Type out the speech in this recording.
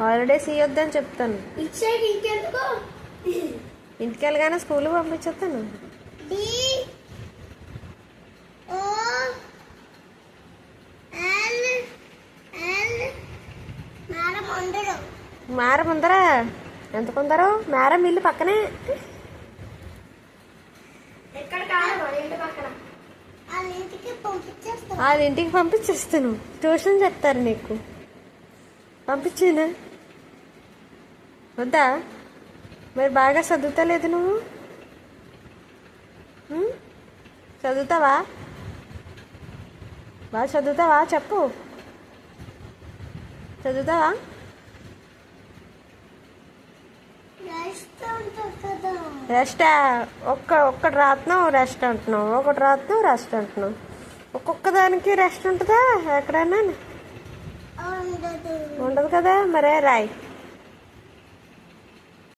Holidays ఇవ్వద్దని చెప్తాను. ఇంటికి వెళ్ళగానే స్కూల్ పంపించేస్తాను. మేరం ఉందరా? ఎంత కొందరు? మేరం ఇల్లు పక్కనే. వాళ్ళ ఇంటికి పంపించేస్తాను. ట్యూషన్ చెప్తారు నీకు. పంపించేనా? వద్దా? మరి బాగా చదువుతలేదు నువ్వు? చదువుతావా? బాగా చదువుతావా? చెప్పు. చదువుతావా? రెస్ట్ ఒక్క ఒక్కటి రాత్నం రెస్ట్ అంటున్నావు. ఒకటి రాత్నం రెస్ట్ అంటున్నావు. ఒక్కొక్క దానికి రెస్ట్ ఉంటుందా? ఎక్కడైనా? ఉండదు కదా మరే రాయి.